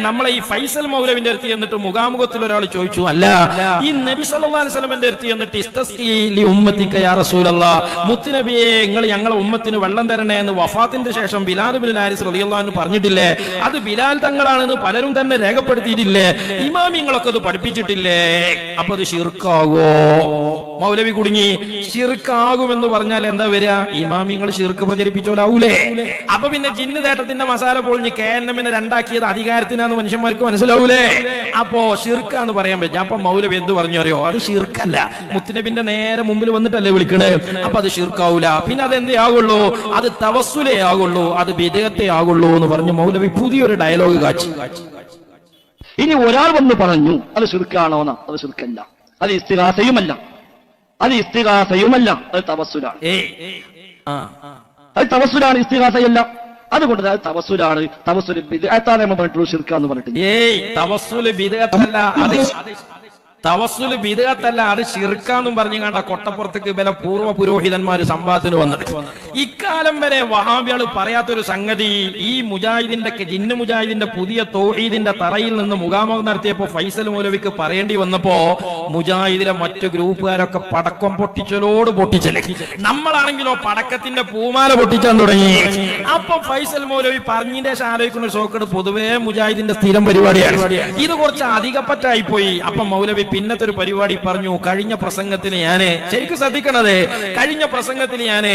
നമ്മളെ ഈ ഫൈസൽ മൗലവിന്റെ അടുത്ത് എന്നിട്ട് മുഖാമുഖത്തിൽ ഒരാൾ ചോദിച്ചു അല്ല ഈ നബി സല്ലാസ്ലമിന്റെ അടുത്ത് എന്നിട്ട് മുത്തുനബിയെ നിങ്ങൾ ഞങ്ങളെ ഉമ്മത്തിന് വെള്ളം തരണേ എന്ന് വഫാത്തിന്റെ ശേഷം ബിലാൽ ബിൻ ഹാരിസ് റളിയല്ലാഹു പറഞ്ഞിട്ടില്ലേ? അത് ബിലാൽ തങ്ങളാണെന്ന് പലരും തന്നെ രേഖപ്പെടുത്തിയിട്ടില്ലേ? ഇമാമിങ്ങളൊക്കെ അത് പഠിപ്പിച്ചിട്ടില്ലേ? അപ്പൊ അത് ഷിർക്കാകോ മൗലവി കുടുങ്ങി ഷിർക്കാകുമെന്ന് പറഞ്ഞാൽ എന്താ വരിക? ഇമാമിങ്ങൾ ഷിർക്ക് പ്രചരിപ്പിച്ചോലാവൂലേ? അപ്പൊ പിന്നെ ജിന്ന് തേട്ടത്തിന്റെ മസാല പൊളിഞ്ഞ് കെ എൻ എമ്മിനെ രണ്ടാക്കിയത് അധികാരത്തിനാന്ന് മനുഷ്യന്മാർക്ക് മനസ്സിലാവൂലേ? അപ്പോ ഷിർക്കാന്ന് പറയാൻ പറ്റും. അപ്പൊ മൗലവി എന്ത് പറഞ്ഞു അറിയോ? അത് ഷിർക്കല്ല മുത്തുനബിന്റെ നേരെ മുമ്പിൽ വന്നിട്ടല്ലേ വിളിക്കണേ? അപ്പൊ അത് ഷിർക്കാവൂല പിന്നെ അത് എന്തേ ആകുള്ളൂ അത് തവസ്സുലേ ആകുള്ളൂ അത് വിദേഹത്തെ ആകുള്ളൂ എന്ന് പറഞ്ഞു മൗലവി പുതിയൊരു ഡയലോഗ് കാച്ചു. ഇനി ഒരാൾ വന്ന് പറഞ്ഞു അത് ശുർക്കാണോന്ന? അത് ശിർക്കല്ല. അത് ഇസ്തിഹാസയുമല്ല അത് ഇസ്തിഹാസയുമല്ല അത് ആ. അത് തവസ്സുലാണ് ഇസ്തിഹാസയല്ല അതുകൊണ്ട് അത് തവസ്സുലാണ് തവസ്സുൽ ബിദ്അത്താണ് നമ്മൾ പറഞ്ഞിട്ടുള്ളൂ ഷിർക്കാന്ന് പറഞ്ഞിട്ട് ഏയ്. തവസ്സുൽ ബിദഅത്തല്ല അത്. തവസ്സുൽ ബിദഅത്തല്ല അത് ഷിർക്കാന്നും പറഞ്ഞു കണ്ട കൊട്ടപ്പുറത്തേക്ക് ബല പൂർവ പുരോഹിതന്മാര് സംവാദത്തിന് വന്നത്. ഇക്കാലം വരെ വഹാബികൾ പറയാത്തൊരു സംഗതി ഈ മുജാഹിദിന്റെ ജിന്ന് മുജാഹിദിന്റെ പുതിയ തോഹീദിന്റെ തറയിൽ നിന്ന് മുഖാമുഖം നടത്തിയപ്പോ ഫൈസൽ മൗലവിക്ക് പറയേണ്ടി വന്നപ്പോ മുജാഹിദിലെ മറ്റു ഗ്രൂപ്പുകാരൊക്കെ പടക്കം പൊട്ടിച്ചലോട് പൊട്ടിച്ചൽ. നമ്മളാണെങ്കിലോ പടക്കത്തിന്റെ പൂമാല പൊട്ടിച്ചാൻ തുടങ്ങി. അപ്പൊ ഫൈസൽ മൗലവി പറഞ്ഞിന്റെ ആലോചിക്കുന്ന ഒരു പൊതുവേ മുജാഹിദിന്റെ സ്ഥിരം പരിപാടിയാണ്. ഇത് കുറച്ച് അധികപ്പറ്റായി പോയി അപ്പൊ മൗലവി പിന്നത്തെ ഒരു പരിപാടി പറഞ്ഞു. കഴിഞ്ഞ പ്രസംഗത്തിന് ഞാൻ ശരിക്കും ശ്രദ്ധിക്കണത്. കഴിഞ്ഞ പ്രസംഗത്തിൽ ഞാൻ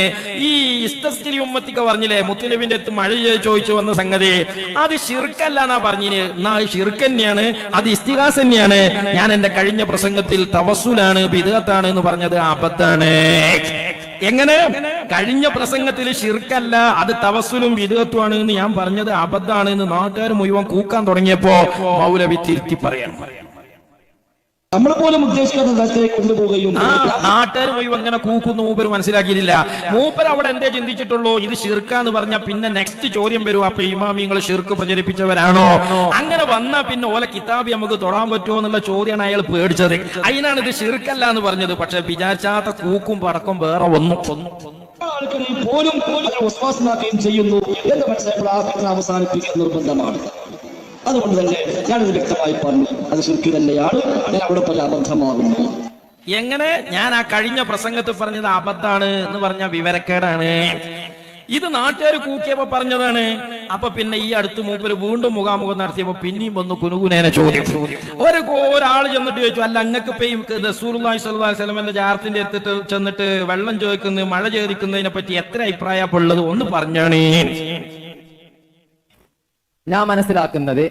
ഈ ഇസ്തസ്ഥിരി ഉമ്മത്തിക്ക് പറഞ്ഞില്ലേ മുത്തലിബിന്റെ അടുത്ത് മഴ ചോദിച്ചു വന്ന സംഗതി. അത് ഷിർക്കല്ല എന്നാ പറഞ്ഞിന്. എന്നാ ഷിർക്ക് തന്നെയാണ് അത് ഇസ്തിഹാസ് തന്നെയാണ്. ഞാൻ എന്റെ കഴിഞ്ഞ പ്രസംഗത്തിൽ തവസുലാണ് ബിദത്താണ് എന്ന് പറഞ്ഞത് ആപത്താണ്. എങ്ങനെ? കഴിഞ്ഞ പ്രസംഗത്തിൽ ഷിർക്കല്ല അത് തവസുലും വിദഗത്വമാണ് എന്ന് ഞാൻ പറഞ്ഞത് അബദ്ധാണ് എന്ന് നാട്ടുകാർ മുഴുവൻ കൂക്കാൻ തുടങ്ങിയപ്പോ മൗലവി തിരുത്തി പറയാൻ. നമ്മൾ പോലും ഉദ്ദേശിക്കാത്ത കൊണ്ടുപോവുകയും നാട്ടുകാർ പോയി അങ്ങനെ കൂക്കുന്നു. മൂപ്പർ മനസ്സിലാക്കിയിട്ടില്ല. മൂപ്പർ അവിടെ എന്തേ ചിന്തിച്ചിട്ടുള്ളൂ? ഇത് ഷിർക്കാന്ന് പറഞ്ഞ പിന്നെ നെക്സ്റ്റ് ചോദ്യം വരും. അപ്പൊ ഇമാമിങ്ങൾ ഷിർക്ക് പ്രചരിപ്പിച്ചവരാണോ? അങ്ങനെ വന്നാ പിന്നെ ഓല കിതാബ് നമുക്ക് തൊടാൻ പറ്റുമോ എന്നുള്ള ചോദ്യമാണ് അയാൾ പേടിച്ചത്. അതിനാണ് ഇത് ഷിർക്കല്ല എന്ന് പറഞ്ഞത്. പക്ഷെ വിചാരിച്ചാത്ത കൂക്കും പറക്കും വേറെ ഒന്നും. ഒന്നും ആൾക്കാരെ പോലും ചെയ്യുന്നു എന്ന് ആ ഫിത്ന നിർബന്ധമാണ്. അതുകൊണ്ട് തന്നെ ഞാനത് വ്യക്തമായി പറഞ്ഞു അത് ശുദ്ധി തന്നെയാണ്. ഞാൻ അവിടെ പല അബദ്ധമാകുന്നു. എങ്ങനെ ഞാൻ ആ കഴിഞ്ഞ പ്രസംഗത്തിൽ പറഞ്ഞത് അബദ്ധാണ് എന്ന് പറഞ്ഞ വിവരക്കേടാണ്. ഇത് നാട്ടുകാർ കൂക്കിയപ്പോ പറഞ്ഞതാണ്. അപ്പൊ പിന്നെ ഈ അടുത്ത് മൂപ്പര് വീണ്ടും മുഖാമുഖം നടത്തിയപ്പോ പിന്നെയും വന്ന് കുനുകുനേനെ ചോദ്യം. ഒരു ഒരാൾ ചെന്നിട്ട് ചോദിച്ചു അല്ല അങ്ങക്ക് ഇപ്പൊ അലൈഹി വസല്ലമയുടെ ജാറത്തിന്റെ അടുത്തിട്ട് ചെന്നിട്ട് വെള്ളം ചോദിക്കുന്നത് മഴ ചോദിക്കുന്നതിനെ പറ്റി എത്ര അഭിപ്രായപ്പുള്ളത് ഒന്ന് പറഞ്ഞാണ്. ഞാൻ മനസ്സിലാക്കുന്നത്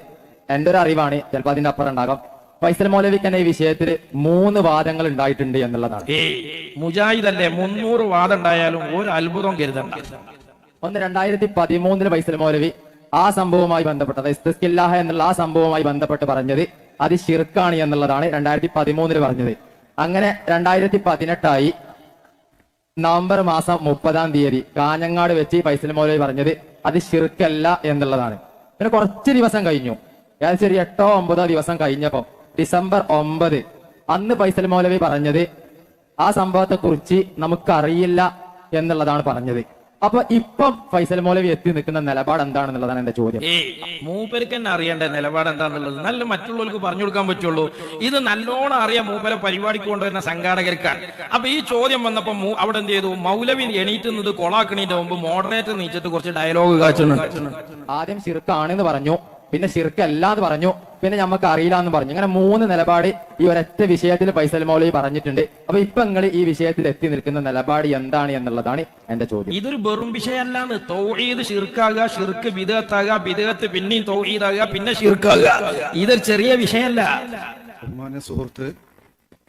എന്റെ ഒരു അറിവാണ് ചിലപ്പോൾ അതിന്റെ അപ്പുറം ഉണ്ടാകാം. ഫൈസൽ മൗലവിക്ക് എന്ന ഈ വിഷയത്തിൽ മൂന്ന് വാദങ്ങൾ ഉണ്ടായിട്ടുണ്ട് എന്നുള്ളതാണ്. മുജാഹിദ് മുജാഹിദല്ലേ? മുന്നൂറ് വാദം ഉണ്ടായാലും ഒരു അത്ഭുതം കരുതണ്ട. ഒന്ന് രണ്ടായിരത്തി പതിമൂന്നിൽ ഫൈസൽ മൗലവി ആ സംഭവവുമായി ബന്ധപ്പെട്ടത് ഇസ്തിസ്കില്ലാഹ എന്നുള്ള ആ സംഭവവുമായി ബന്ധപ്പെട്ട് പറഞ്ഞത് അത് ഷിർക്കാണ് എന്നുള്ളതാണ് രണ്ടായിരത്തി പതിമൂന്നിൽ പറഞ്ഞത്. അങ്ങനെ രണ്ടായിരത്തി പതിനെട്ടായി നവംബർ മാസം മുപ്പതാം തീയതി കാഞ്ഞങ്ങാട് വെച്ച് ഫൈസൽ മൗലവി പറഞ്ഞത് അത് ഷിർക്കല്ല എന്നുള്ളതാണ്. പിന്നെ കുറച്ച് ദിവസം കഴിഞ്ഞു. ഏകദേശം ഒരു എട്ടോ ഒമ്പതോ ദിവസം കഴിഞ്ഞപ്പോ ഡിസംബർ ഒമ്പത് അന്ന് ഫൈസൽ മൗലവി പറഞ്ഞത് ആ സംഭവത്തെ കുറിച്ച് നമുക്കറിയില്ല എന്നുള്ളതാണ് പറഞ്ഞത്. അപ്പൊ ഇപ്പം ഫൈസൽ മൗലവി എത്തി നിൽക്കുന്ന നിലപാട് എന്താണെന്നുള്ളതാണ് എന്റെ ചോദ്യം. മൂപ്പർക്ക് തന്നെ അറിയേണ്ട നിലപാട് എന്താണെന്നുള്ളത്? നല്ല മറ്റുള്ളവർക്ക് പറഞ്ഞു കൊടുക്കാൻ പറ്റുള്ളൂ. ഇത് നല്ലോണം അറിയാം മൂപ്പരെ പരിപാടിക്ക് കൊണ്ടുവരുന്ന സംഘാടകർക്കാണ്. അപ്പൊ ഈ ചോദ്യം വന്നപ്പോ അവിടെ എന്ത് ചെയ്തു? മൗലവി എണീറ്റുന്നത് കൊളാക്കണീന്റെ മുമ്പ് മോഡറേറ്റർ നീച്ചിട്ട് കുറച്ച് ഡയലോഗ് കാച്ചുന്നുണ്ട്. ആദ്യം ചെറുക്കാണെന്ന് പറഞ്ഞു. പിന്നെ ശിർക്ക് എന്ന് പറഞ്ഞു. പിന്നെ നമുക്ക് അറിയില്ല എന്ന് പറഞ്ഞു. ഇങ്ങനെ മൂന്ന് നിലപാട് ഈ ഒരൊറ്റ വിഷയത്തിൽ ഫൈസൽ മൗലവി പറഞ്ഞിട്ടുണ്ട്. അപ്പൊ ഇപ്പൊ നിങ്ങൾ ഈ വിഷയത്തിൽ എത്തി നിൽക്കുന്ന നിലപാട് എന്താണ് എന്നുള്ളതാണ് എന്റെ ചോദ്യം. ഇതൊരു വെറും വിഷയമല്ലാന്ന് തൗഹീദ് ഷിർക്കാകുക ഷിർക്ക് ബിദത്താകുക വിദഗത്ത് പിന്നെയും തൗഹീദാകുക പിന്നെ ഷിർക്കാകുക ഇതൊരു ചെറിയ വിഷയമല്ല ബഹുമാന സുഹൃത്ത്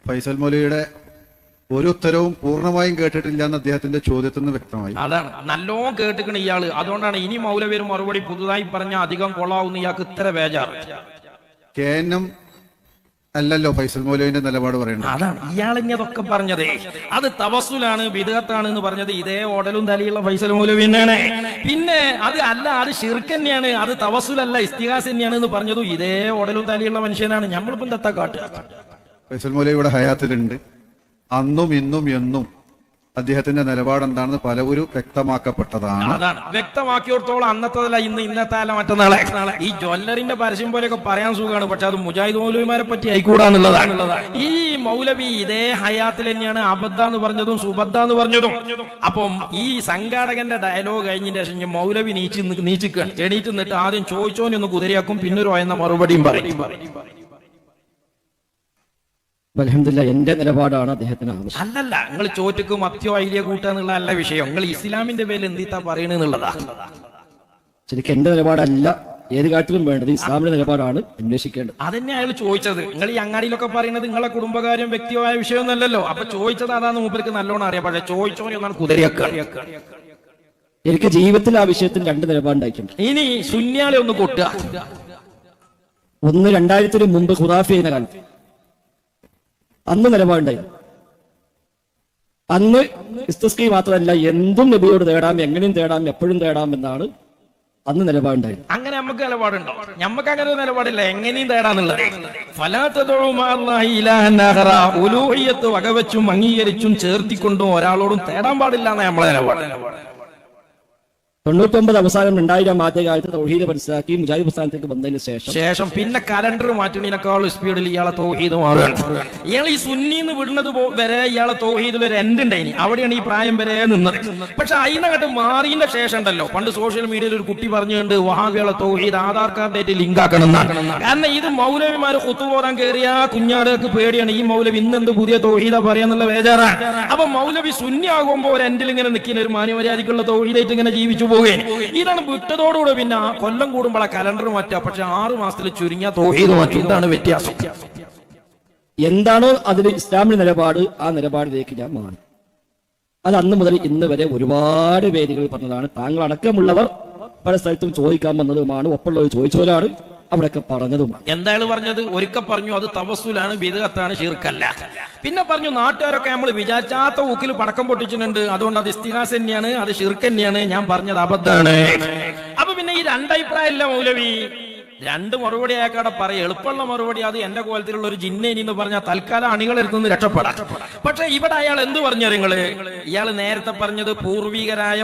ഫൈസൽ മൗലയുടെ ഒരു ഉത്തരവും പൂർണമായും കേട്ടിട്ടില്ല എന്ന് അദ്ദേഹത്തിന്റെ ചോദ്യത്തിൽ നിന്ന് വ്യക്തമായി. അതാണ്. നല്ലോണം കേട്ടിക്കണ ഇയാൾ. അതുകൊണ്ടാണ് ഇനി മൗലവി മറുപടി പുതുതായി പറഞ്ഞ അധികം കൊള്ളാവുന്ന ഇയാൾക്ക് ഇത്ര ബേജാറ്. കെ എൻ എം അല്ലല്ലോ ഫൈസൽ മൗലവിന്റെ നിലപാട് പറയുന്നത്. അതാണ്. ഇയാൾ ഇനി അതൊക്കെ പറഞ്ഞത്. അത് തവസുലാണ് വിദഗത്താണ് എന്ന് പറഞ്ഞത്. ഇതേ ഓടലും തലയുള്ള ഫൈസൽ മൗലവി തന്നെയാണ് പിന്നെ അത് അല്ല അത് ഷിർക്ക് തന്നെയാണ്. അത് തവസുലല്ല ഇസ്തിഹാസ് തന്നെയാണ് എന്ന് പറഞ്ഞതും ഇതേ ഓടലും തലയുള്ള മനുഷ്യനാണ്. നമ്മളിപ്പം തത്ത കാട്ടുക. ഫൈസൽ മൗലവിയുടെ ഹയാത്തിലുണ്ട്. അന്നും ഇന്നും എന്നും അദ്ദേഹത്തിന്റെ നിലപാട് എന്താണെന്ന് പലവരും വ്യക്തമാക്കപ്പെട്ടതാണ്. അതാണ്. വ്യക്തമാക്കിയോടത്തോളം അന്നത്തതല്ല ഇന്ന് ഇന്നത്തെ അല്ല മറ്റന്നാളെ. ഈ ജ്വല്ലറിന്റെ പരസ്യം പോലെയൊക്കെ പറയാൻ സുഖമാണ് പക്ഷെ അത് മുജാഹിദ് മൗലവിമാരെ പറ്റി ആയിക്കൂടാന്നുള്ളതാണ് ഈ മൗലവി ഇതേ ഹയാത്തിൽ തന്നെയാണ് അബദ്ധ എന്ന് പറഞ്ഞതും സുബദ്ധ എന്ന് പറഞ്ഞതും. അപ്പം ഈ സംഘാടകന്റെ ഡയലോഗ് കഴിഞ്ഞതിന് ശേഷം മൗലവി നീച്ച് നീച്ചിക്കുക എണീറ്റ് നിന്നിട്ട് ആദ്യം ചോദിച്ചോനെ ഒന്ന് കുതിരയാക്കും പിന്നൊരു എന്ന മറുപടിയും പറയും. അലഹമില്ല എന്റെ നിലപാടാണ് അദ്ദേഹത്തിന് ആവശ്യം. അല്ലല്ല നിങ്ങൾ ചോറ്റക്കും മത്യോ ഐഡിയ കൂട്ടാന്നുള്ള അല്ല വിഷയം. നിങ്ങൾ ഇസ്ലാമിന്റെ പേരിൽ എന്തിത്താ പറയണെന്നുള്ളതാ ശരിക്കും എന്റെ നിലപാടല്ല. ഏത് കാട്ടിലും വേണ്ടത് ഇസ്ലാമിന്റെ നിലപാടാണ് അന്വേഷിക്കേണ്ടത്. അതന്നെ അയാൾ ചോദിച്ചത്. നിങ്ങൾ ഈ അങ്ങാടിയിലൊക്കെ പറയുന്നത് നിങ്ങളെ കുടുംബകാര്യം വ്യക്തിപരമായ വിഷയമൊന്നുമല്ലല്ലോ. അപ്പൊ ചോദിച്ചത് അതാന്ന് മൂപ്പർക്ക് നല്ലോണം അറിയാം. പക്ഷെ ചോദിച്ചോനെ ഒന്നാണ് കുതിരയൊക്കെ എനിക്ക് ജീവിതത്തിൽ ആ വിഷയത്തിൽ രണ്ട് നിലപാടുണ്ടായിട്ടുണ്ട്. ഇനി സുന്യാളെ ഒന്ന് കൊട്ടുക. ഒന്ന് രണ്ടായിരത്തിന് മുമ്പ് ഖുറാഫി എന്ന കാലത്ത് അന്ന് നിലപാടുണ്ടായി. അന്ന് ഇസ്തസ്കി മാത്രമല്ല എന്തും നബിയോട് തേടാം എങ്ങനെയും തേടാം എപ്പോഴും തേടാം എന്നാണ് അന്ന് നിലപാടുണ്ടായത് അങ്ങനെ നമുക്ക് നിലപാടുണ്ടോ? നമുക്ക് അങ്ങനെ നിലപാടില്ല. എങ്ങനെയും തേടാന്നുള്ളത്. വകവെച്ചും അംഗീകരിച്ചും ചേർത്തിക്കൊണ്ടും ഒരാളോടും തേടാൻ പാടില്ല എന്നാണ് നമ്മളെ നിലപാട്. തൊണ്ണൂറ്റൊമ്പത് അവസാനം രണ്ടായിരം ആദ്യകാലത്ത് തൗഹീദ് മനസ്സിലാക്കി മുജാഹിദ് പ്രസ്ഥാനത്തേക്ക് വന്നതിന് ശേഷം. ശേഷം പിന്നെ കലണ്ടർ മാറ്റുന്നതിനേക്കാൾ സ്പീഡിൽ ഇയാളെ തോഹീദ് മാറുകയാണ്. ഇയാൾ ഈ സുന്നിന്ന് വിടുന്നത് പോ- വരെ ഇയാളെ തോഹീദിൽ ഒരു എൻഡ് ഉണ്ടായിനി അവിടെയാണ് ഈ പ്രായം വരെ നിന്നത്. പക്ഷെ അതിനകത്ത് മാറിയതിന്റെ ശേഷം ഉണ്ടല്ലോ. പണ്ട് സോഷ്യൽ മീഡിയയിൽ ഒരു കുട്ടി പറഞ്ഞുകൊണ്ട് വഹാബിയാളെ തോഹീദ് ആധാർ കാർഡായിട്ട് ലിങ്ക് ആക്കണം കാരണം ഇത് മൗലവിമാര് കുത്തുപോരാൻ കയറിയ കുഞ്ഞാടുകൾക്ക് പേടിയാണ്. ഈ മൗലവി ഇന്ന് എന്ത് പുതിയ തോഹീദ പറയാന്നുള്ള വേജാറാണ് അപ്പൊ മൗലവി ശൂന്യാകുമ്പോ ഒരു എൻഡിൽ ഇങ്ങനെ നിൽക്കുന്ന ഒരു മാന്യമര്യാദക്കുള്ള തോഹീദായിട്ട് ഇങ്ങനെ ജീവിച്ചു പോവുകയാണ്. ഇതാണ് വിട്ടതോടുകൂടെ പിന്നെ കൊല്ലം കൂടുമ്പോൾ ആ കലണ്ടർ മാറ്റുക. പക്ഷെ ആറു മാസത്തിൽ ചുരുങ്ങിയ തോഹീദ് മാറ്റും? ഇതാണ് വ്യത്യാസം? എന്താണ് അതിൽ ഇസ്ലാമിന്റെ നിലപാട്? ആ നിലപാടിലേക്ക് ഞാൻ മാറി. അത് അന്ന് മുതൽ ഇന്ന് വരെ ഒരുപാട് വേദികൾ പറഞ്ഞതാണ്. താങ്കൾ അടക്കമുള്ളവർ പല സ്ഥലത്തും ചോദിക്കാൻ വന്നതുമാണ്. ഒപ്പമുള്ളവർ ചോദിച്ചവരാണ്. അവിടെയൊക്കെ പറഞ്ഞതുമാണ് എന്തായാലും പറഞ്ഞത് ഒരിക്കൽ പറഞ്ഞു അത് തവസ്സുലാണ് വിധകത്താണ് ഷിർക്കല്ല പിന്നെ പറഞ്ഞു നാട്ടുകാരൊക്കെ നമ്മൾ വിചാരിച്ചാത്ത ഊക്കിൽ പടക്കം പൊട്ടിച്ചിട്ടുണ്ട്. അതുകൊണ്ട് അത് ഇസ്തിഹാസ് തന്നെയാണ് അത് ഷിർക്ക് തന്നെയാണ് ഞാൻ പറഞ്ഞത് അബദ്ധാണ് അപ്പൊ പിന്നെ ഈ രണ്ടഭിപ്രായമല്ല മൗലവി. രണ്ട് മറുപടി അയാൾക്കവിടെ പറയും. എളുപ്പമുള്ള മറുപടി അത് എന്റെ കോലത്തിലുള്ള ഒരു ജിന്നേനി എന്ന് പറഞ്ഞാൽ തൽക്കാലം അണികളെടുത്ത് നിന്ന് രക്ഷപ്പെടാം. പക്ഷെ ഇവിടെ അയാൾ എന്ത് പറഞ്ഞു നിങ്ങൾ ഇയാൾ നേരത്തെ പറഞ്ഞത് പൂർവികരായ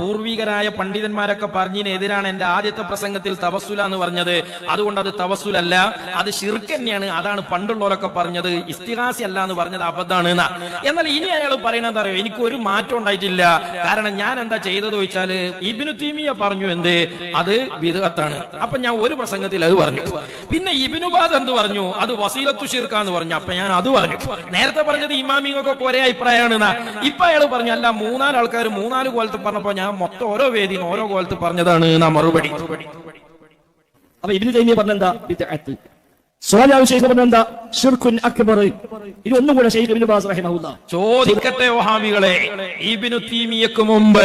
പൂർവീകരായ പണ്ഡിതന്മാരൊക്കെ പറഞ്ഞതിനെതിരാണ് എന്റെ ആദ്യത്തെ പ്രസംഗത്തിൽ തവസ്സുല എന്ന് പറഞ്ഞത്. അതുകൊണ്ട് അത് തവസുലല്ല അത് ഷിർക്ക് തന്നെയാണ്. അതാണ് പണ്ടുള്ളവരൊക്കെ പറഞ്ഞത്. ഇസ്തിഹാസി അല്ല എന്ന് പറഞ്ഞത് അബദ്ധാണ് എന്നാ എന്നാൽ ഇനി അയാൾ പറയുന്നത് അറിയോ? എനിക്ക് ഒരു മാറ്റം ഉണ്ടായിട്ടില്ല. കാരണം ഞാൻ എന്താ ചെയ്തത് ചോദിച്ചാൽ ഇബിനു തീമിയ പറഞ്ഞു എന്ത്? അത് വിധത്താണ് അപ്പൊ ഞാൻ ഒരു പ്രസംഗത്തിൽ അത് പറഞ്ഞു. പിന്നെ ഇബിനുബാദ് എന്ത് പറഞ്ഞു? അത് വസീലത്തു ഷിർക്കാന്ന് പറഞ്ഞു. അപ്പൊ ഞാൻ അത് പറഞ്ഞു. നേരത്തെ പറഞ്ഞത് ഇമാമിങ്ങൾക്കൊക്കെ ഒരേ അഭിപ്രായമാണ് ഇപ്പൊ അയാൾ പറഞ്ഞു അല്ല മൂന്നാൽ ആൾക്കാർ മൂന്നാൽ കോലത്ത് പറഞ്ഞപ്പോ ഞാൻ മൊത്തം ഓരോ വേദിയും ഓരോ കോലത്ത് പറഞ്ഞതാണ് മറുപടി. അപ്പൊ ഇബിന് തൈമിയ പറഞ്ഞെന്താ? ബിദ്അത്ത്. സ്വാലിഹ് ശൈഖ് പറഞ്ഞെന്താ ഷിർക്കുൻ അക്ബർ. ഇത് ഒന്നും കൂടെ ഷെയ്ഖ് ഇബ്നു ബാസ് റഹിമഹുല്ല. ചോദിക്കട്ടെ വഹാബികളെ ഇബ്നു തീമിയക്ക് മുമ്പ്.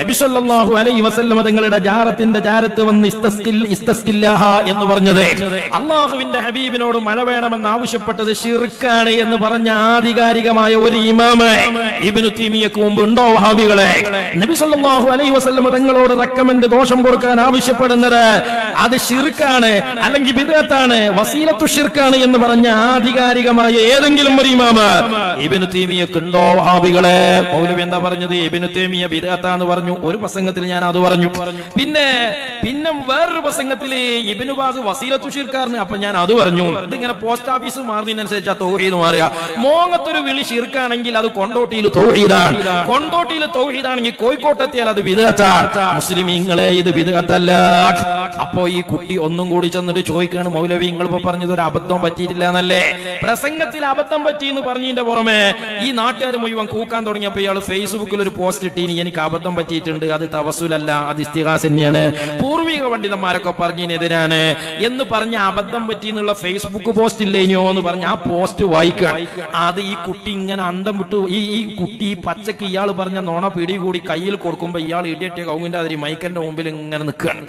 നബി സല്ലല്ലാഹു അലൈഹി വസല്ലം തങ്ങളുടെ ജാറത്തിന്റെ ജാരത്ത് വന്ന് ഇസ്തസ്കിൽ ഇസ്തസ്കില്ലാഹ എന്ന് പറഞ്ഞത്. അല്ലാഹുവിന്റെ ഹബീബിനോട് മഴ വേണമെന്ന് ആവശ്യപ്പെട്ടത് ഷിർക്കാണ് എന്ന് പറഞ്ഞ ആധികാരികമായ ഒരു ഇമാമ് ഇബ്നു തീമിയക്ക് മുമ്പ് ഉണ്ടോ വഹാബികളെ? നബി സല്ലല്ലാഹു അലൈഹി വസല്ലം തങ്ങളോട് റെക്കമെൻഡ് ദോഷം കൊടുക്കാൻ ആവശ്യപ്പെടുന്നത് അത് ഷിർക്കാണ് അല്ലെങ്കിൽ ബിദഅത്താണ് വസീലത്തു ഷിർക്കാണ് എന്ന് പറഞ്ഞ ആധികാരികമായ ഏതെങ്കിലും ഒരു ഇമാമ ഇബ്നു തീമിയൊക്കെ ഉണ്ടോ വഹാബികളെ മൗലവി എന്താ പറഞ്ഞത്? ഇബിന് തീമിയ ബിദഅത്താന്ന് പറഞ്ഞു. ഒരു പ്രസംഗത്തിൽ ഞാൻ അത് പറഞ്ഞു. പിന്നെ പിന്നെ വേറൊരു പ്രസംഗത്തിൽ ഇബ്നു ബാസ് വസീലത്തു ഷിർക്കാറിന് അപ്പൊ ഞാൻ അത് പറഞ്ഞു. ഇതിങ്ങനെ പോസ്റ്റ് ഓഫീസ് മാറുന്നതിനനുസരിച്ച് ആ തൗഹീദ് മാറിയ മോങ്ങത്തൊരു വിളി ഷിർക്കാണെങ്കിൽ അത് കൊണ്ടോട്ടിയിൽ തൗഹീദാണ്. കൊണ്ടോട്ടിയിൽ തൗഹീദാണെങ്കിൽ കോഴിക്കോട്ടെത്തിയാൽ അത് ബിദഅത്താണ് മുസ്ലിമീങ്ങളെ ഇത് ബിദഅത്തല്ല. അപ്പോ ഈ കുട്ടി ഒന്നും കൂടി ചെന്നിട്ട് ചോദിക്കാണ് മൗലവി നിങ്ങൾ പറഞ്ഞത് ഒരു അബദ്ധം പറ്റിയിട്ടില്ല എന്നല്ലേ പ്രസംഗത്തിൽ അബദ്ധം പറ്റി എന്ന് പറഞ്ഞതിന്റെ പുറമെ ഈ നാട്ടുകാർ മുഴുവൻ കൂക്കാൻ തുടങ്ങിയപ്പോ ഇയാൾ ഫേസ്ബുക്കിൽ ഒരു പോസ്റ്റ് ഇട്ടീനി. എനിക്ക് അബദ്ധം പറ്റിയിട്ടുണ്ട്. അത് തവസുലല്ല അത് ഇസ്തിഹാസ് തന്നെയാണ്. പൂർവിക പണ്ഡിതന്മാരൊക്കെ പറഞ്ഞതിനെതിരാണ് എന്ന് പറഞ്ഞ അബദ്ധം പറ്റി എന്നുള്ള ഫേസ്ബുക്ക് പോസ്റ്റ് ഇല്ലേനോ എന്ന് പറഞ്ഞ ആ പോസ്റ്റ് വായിക്കുക അത് ഈ കുട്ടി ഇങ്ങനെ അന്തം വിട്ടു. ഈ ഈ കുട്ടി പച്ചക്ക് ഇയാൾ പറഞ്ഞ നോണ പിടി കൂടി കയ്യിൽ കൊടുക്കുമ്പോ ഇയാൾ ഇടിയിട്ട് കൗങ്ങിന്റെ അതിരി മൈക്കന്റെ മുമ്പിൽ ഇങ്ങനെ നിൽക്കുകയാണ്.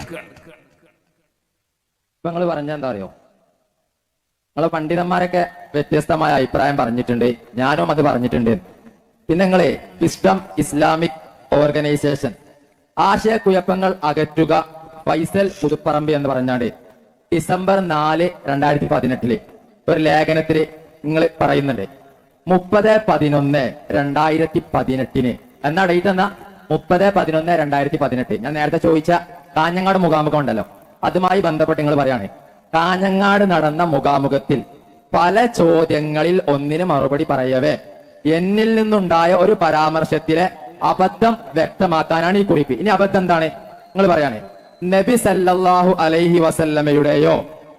ഇപ്പൊ നിങ്ങൾ പറഞ്ഞ എന്താ അറിയോ? നിങ്ങളെ പണ്ഡിതന്മാരൊക്കെ വ്യത്യസ്തമായ അഭിപ്രായം പറഞ്ഞിട്ടുണ്ട്. ഞാനും അത് പറഞ്ഞിട്ടുണ്ട്. പിന്നെ നിങ്ങളെ ഇസ്ലാം ഇസ്ലാമിക് ഓർഗനൈസേഷൻ ആശയക്കുഴപ്പങ്ങൾ അകറ്റുക ഫൈസൽ പുതുപ്പറമ്പ് എന്ന് പറഞ്ഞാണ്ട് ഡിസംബർ നാല് രണ്ടായിരത്തി പതിനെട്ടിൽ ഒരു ലേഖനത്തിൽ നിങ്ങൾ പറയുന്നുണ്ട്. മുപ്പത് പതിനൊന്ന് രണ്ടായിരത്തി പതിനെട്ടിന് എന്നാ ഡേറ്റ് എന്നാ? മുപ്പത് പതിനൊന്ന് രണ്ടായിരത്തി പതിനെട്ട് ഞാൻ നേരത്തെ ചോദിച്ച കാഞ്ഞങ്ങാട് മുഖാമുഖം ഉണ്ടല്ലോ. അതുമായി ബന്ധപ്പെട്ട് നിങ്ങൾ പറയാണ്. കാഞ്ഞങ്ങാട് നടന്ന മുഖാമുഖത്തിൽ പല ചോദ്യങ്ങളിൽ ഒന്നിന് മറുപടി പറയവേ. എന്നിൽ നിന്നുണ്ടായ ഒരു പരാമർശത്തിലെ അബദ്ധം വ്യക്തമാക്കാനാണ് ഈ കുറിപ്പ്. ഇനി അബദ്ധം എന്താണ്? നിങ്ങൾ പറയാണ് നബി സല്ലാഹു അലൈഹി വസല്ലമയുടെയോ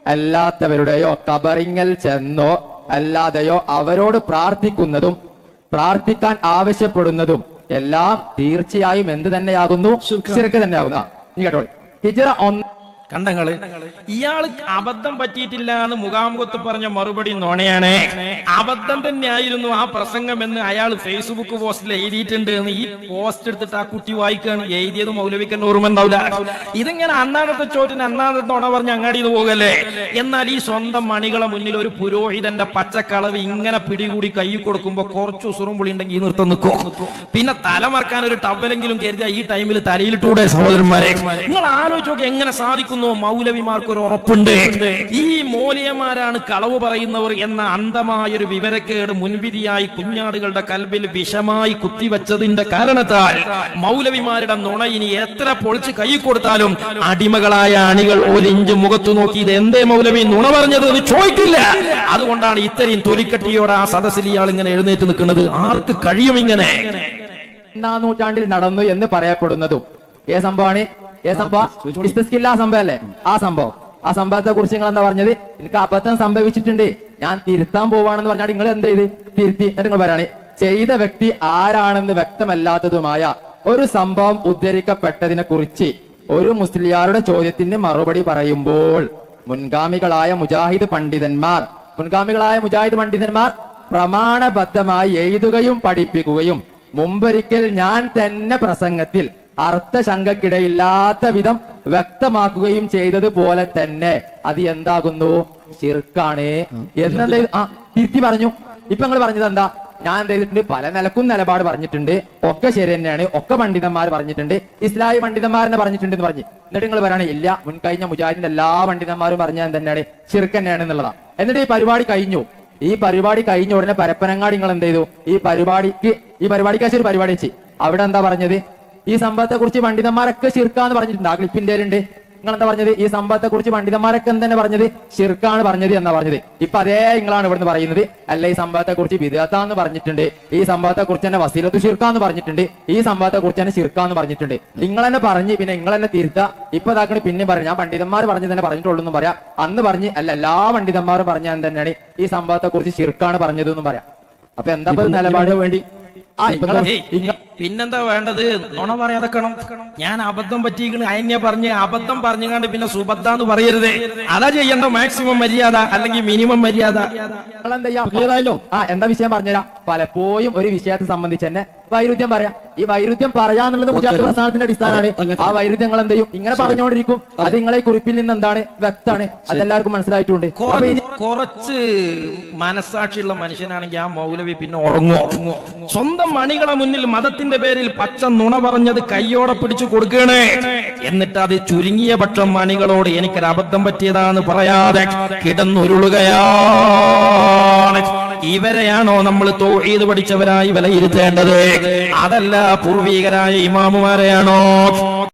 അല്ലാത്തവരുടെയോ കബറിങ്ങൽ ചെന്നോ അല്ലാതെയോ അവരോട് പ്രാർത്ഥിക്കുന്നതും പ്രാർത്ഥിക്കാൻ ആവശ്യപ്പെടുന്നതും എല്ലാം തീർച്ചയായും എന്ത് തന്നെയാകുന്നു? ഇനി കേട്ടോളി. ഹിജ്റ ഒന്ന് കണ്ടങ്ങൾ ഇയാൾ അബദ്ധം പറ്റിയിട്ടില്ല എന്ന് മുഖാമുഖത്ത് പറഞ്ഞ മറുപടി നോണയാണ്. അബദ്ധം തന്നെയായിരുന്നു ആ പ്രസംഗം എന്ന് അയാൾ ഫേസ്ബുക്ക് പോസ്റ്റിൽ എഴുതിയിട്ടുണ്ട് എന്ന് ഈ പോസ്റ്റ് എടുത്തിട്ട് ആ കുട്ടി വായിക്കാണ്. എഴുതിയത് മൗലവിക്കന്റെ ഓർമ്മ ഉണ്ടാവില്ല. ഇതിങ്ങനെ അന്നാണത്തെ ചോറ്റിന് അന്നാണത്തെ ഉണ പറഞ്ഞ് അങ്ങാടിയിൽ പോകല്ലേ? എന്നാൽ ഈ സ്വന്തം മണികളെ മുന്നിൽ ഒരു പുരോഹിതന്റെ പച്ചക്കളവ് ഇങ്ങനെ പിടികൂടി കൈ കൊടുക്കുമ്പോ കുറച്ച് ഉസുറും ഉണ്ടെങ്കിൽ ഈ നൃത്തം നിൽക്കും പിന്നെ തലമറക്കാൻ ഒരു ടവലെങ്കിലും കരുതിയ ഈ ടൈമിൽ തലയിലിട്ടൂടെ സഹോദരന്മാരെ. നിങ്ങൾ ആലോചിച്ചോക്കെ എങ്ങനെ സാധിക്കുന്നു മൗലവിമാർക്ക് ഒരു ഉറപ്പുണ്ട്. ഈ മൂല്യമാരാണ് കളവ് പറയുന്നവർ എന്ന അന്ധമായ ഒരു വിവരക്കേട് മുൻവിധിയായി കുഞ്ഞാടുകളുടെ കൽബിൽ വിഷമായി കുത്തിവെച്ചതിന്റെ കാരണത്താൽ മൗലവിമാരുടെ നുണ ഇനി എത്ര പൊളിച്ച് കൈ കൊടുത്താലും അടിമകളായ അണികൾ ഒരിഞ്ച് മുഖത്തു നോക്കി ഇത് എന്തേ മൗലവി നുണ പറഞ്ഞത് എന്ന് ചോദിക്കില്ല. അതുകൊണ്ടാണ് ഇത്രയും തൊലിക്കട്ടിയോടെ ആ സദസ്സിൽ ഇയാൾ ഇങ്ങനെ എഴുന്നേറ്റ് നിൽക്കുന്നത്. ആർക്ക് കഴിയും ഇങ്ങനെ? രണ്ടാം നൂറ്റാണ്ടിൽ നടന്നു എന്ന് പറയപ്പെടുന്നതും. ഏ സംഭവമാണ് ഇസ്തസ്കില്ല ആ സംഭവം അല്ലേ? ആ സംഭവം. ആ സംഭവത്തെ കുറിച്ച് നിങ്ങൾ എന്താ പറഞ്ഞത്? എനിക്ക് അബദ്ധം സംഭവിച്ചിട്ടുണ്ട്. ഞാൻ തിരുത്താൻ പോവാണെന്ന് പറഞ്ഞാൽ നിങ്ങൾ എന്ത് ചെയ്ത് തിരുത്തി. നിങ്ങൾ പറയാണ് ചെയ്ത വ്യക്തി ആരാണെന്ന് വ്യക്തമല്ലാത്തതുമായ ഒരു സംഭവം ഉദ്ധരിക്കപ്പെട്ടതിനെ കുറിച്ച് ഒരു മുസ്ലിയാരുടെ ചോദ്യത്തിന് മറുപടി പറയുമ്പോൾ മുൻഗാമികളായ മുജാഹിദ് പണ്ഡിതന്മാർ മുൻഗാമികളായ മുജാഹിദ് പണ്ഡിതന്മാർ പ്രമാണബദ്ധമായി എഴുതുകയും പഠിപ്പിക്കുകയും മുമ്പൊരിക്കൽ ഞാൻ തന്നെ പ്രസംഗത്തിൽ അർത്ഥശങ്കക്കിടയില്ലാത്ത വിധം വ്യക്തമാക്കുകയും ചെയ്തതുപോലെ തന്നെ. അത് എന്താകുന്നു? ചിർക്കാണ് എന്നെന്ത്? ആ തിരുത്തി പറഞ്ഞു. ഇപ്പൊ നിങ്ങൾ പറഞ്ഞത് എന്താ? ഞാൻ എന്ത് ചെയ്തിട്ടുണ്ട്? പല നിലക്കും നിലപാട് പറഞ്ഞിട്ടുണ്ട്. ഒക്കെ ശരി തന്നെയാണ്. ഒക്കെ പണ്ഡിതന്മാർ പറഞ്ഞിട്ടുണ്ട്. ഇസ്ലാമി പണ്ഡിതന്മാരെന്നെ പറഞ്ഞിട്ടുണ്ട് എന്ന് പറഞ്ഞു. എന്നിട്ട് നിങ്ങൾ പറയണേ ഇല്ല മുൻകഴിഞ്ഞ മുജാഹിദിന്റെ എല്ലാ പണ്ഡിതന്മാരും പറഞ്ഞാൽ തന്നെയാണ്. ചിർക്ക് തന്നെയാണ് എന്നുള്ളതാ. എന്നിട്ട് ഈ പരിപാടി കഴിഞ്ഞു. ഈ പരിപാടി കഴിഞ്ഞ ഉടനെ പരപ്പനങ്ങാടി നിങ്ങൾ എന്ത് ചെയ്തു? ഈ പരിപാടിക്ക് ഈ പരിപാടിക്കാശ് ഒരു പരിപാടി വെച്ച്. അവിടെ എന്താ പറഞ്ഞത്? ഈ സംഭവത്തെ കുറിച്ച് പണ്ഡിതന്മാരൊക്കെ ശിർക്കാന്ന് പറഞ്ഞിട്ടുണ്ട്. ആ ക്ലിപ്പിന്റെ ഉണ്ട് നിങ്ങൾ എന്താ പറഞ്ഞത്? ഈ സംഭവത്തെ കുറിച്ച് പണ്ഡിതന്മാരൊക്കെ എന്താണ് പറഞ്ഞത്? ഷിർക്കാണ് പറഞ്ഞത് എന്നാ പറഞ്ഞത്. ഇപ്പൊ അതേ നിങ്ങളാണ് ഇവിടുന്ന് പറയുന്നത്. അല്ല ഈ സംഭവത്തെ കുറിച്ച് വിദഗ്ധാന്ന് പറഞ്ഞിട്ടുണ്ട്. ഈ സംഭവത്തെ കുറിച്ച് തന്നെ വസീലത്ത് ഷിർക്കാന്ന് പറഞ്ഞിട്ടുണ്ട്. ഈ സംഭവത്തെ കുറിച്ച് തന്നെ ഷിർക്കാന്ന് പറഞ്ഞിട്ടുണ്ട്. നിങ്ങൾ തന്നെ പറഞ്ഞ് പിന്നെ നിങ്ങൾ തന്നെ തിരുത്ത. ഇപ്പൊ ഇതാക്കണ പിന്നെ പറഞ്ഞു ഞാൻ പണ്ഡിതന്മാർ പറഞ്ഞ് തന്നെ പറഞ്ഞിട്ടുള്ളൂ എന്ന് പറയാം. അന്ന് പറഞ്ഞ് അല്ല എല്ലാ പണ്ഡിതന്മാരും പറഞ്ഞ തന്നെയാണ് ഈ സംഭവത്തെ കുറിച്ച് ഷിർക്കാണ് പറഞ്ഞത് എന്നും പറയാം. അപ്പൊ എന്താ നിലപാട്? വേണ്ടി? ആ നിങ്ങളെ- ഏയ്, നിങ്ങ- പിന്നെന്താ വേണ്ടത്? നുണ പറയാതെക്കണം ഞാൻ അബദ്ധം പറ്റിയിരിക്കണ് അയന്യ പറഞ്ഞ് അബദ്ധം പറഞ്ഞുകൊണ്ട് പിന്നെ സുബദ്ധ എന്ന് പറയരുത്. അതാ ചെയ്യേണ്ട മാക്സിമം മര്യാദ അല്ലെങ്കിൽ മിനിമം മര്യാദ. എന്താ വിഷയം പറഞ്ഞുതരാം. പലപ്പോഴും ഒരു വിഷയത്തെ സംബന്ധിച്ച് തന്നെ വൈരുദ്ധ്യം പറയാം. ഈ വൈരുദ്ധ്യം പറയാന്നുള്ളത് മുജാഹിദ് പ്രസ്ഥാനത്തിന്റെ അടിസ്ഥാനമാണ്. ആ വൈരുദ്ധ്യങ്ങൾ എന്ത് ചെയ്യും? ഇങ്ങനെ പറഞ്ഞുകൊണ്ടിരിക്കും. അത് നിങ്ങളെ കുറിപ്പിൽ നിന്ന് എന്താണ്? വ്യക്തമാണ്. അതെല്ലാവർക്കും മനസ്സിലായിട്ടുണ്ട്. കുറച്ച് മനസാക്ഷിയുള്ള മനുഷ്യനാണെങ്കിൽ ആ മൗലവി പിന്നെ ഉറങ്ങോ. സ്വന്തം മണികളെ മുന്നിൽ മതത്തിന്റെ പേരിൽ പച്ച നുണ പറഞ്ഞത് കയ്യോടെ പിടിച്ചു കൊടുക്കണേ. എന്നിട്ട് അത് ചുരുങ്ങിയ പക്ഷം മണികളോട് എനിക്കൊരു അബദ്ധം പറ്റിയതാന്ന് പറയാതെ കിടന്നൊരുളുകയാണ്. ഇവരെയാണോ നമ്മൾ തോഴീത് പഠിച്ചവരായി വിലയിരുത്തേണ്ടത്? അതല്ല പൂർവീകരായ ഇമാമുമാരെയാണോ?